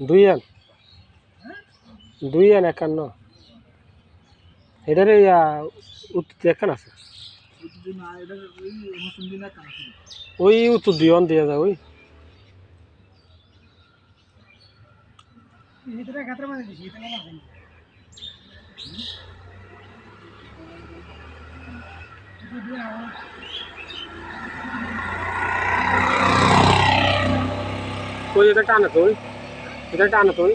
দুই আন। দুই আন একান্ন এটার একান আছে। ওই উত্তর দিয়ে অন দিয়ে যা ওই। তুই এটা টানা তুই এটা টানা তুই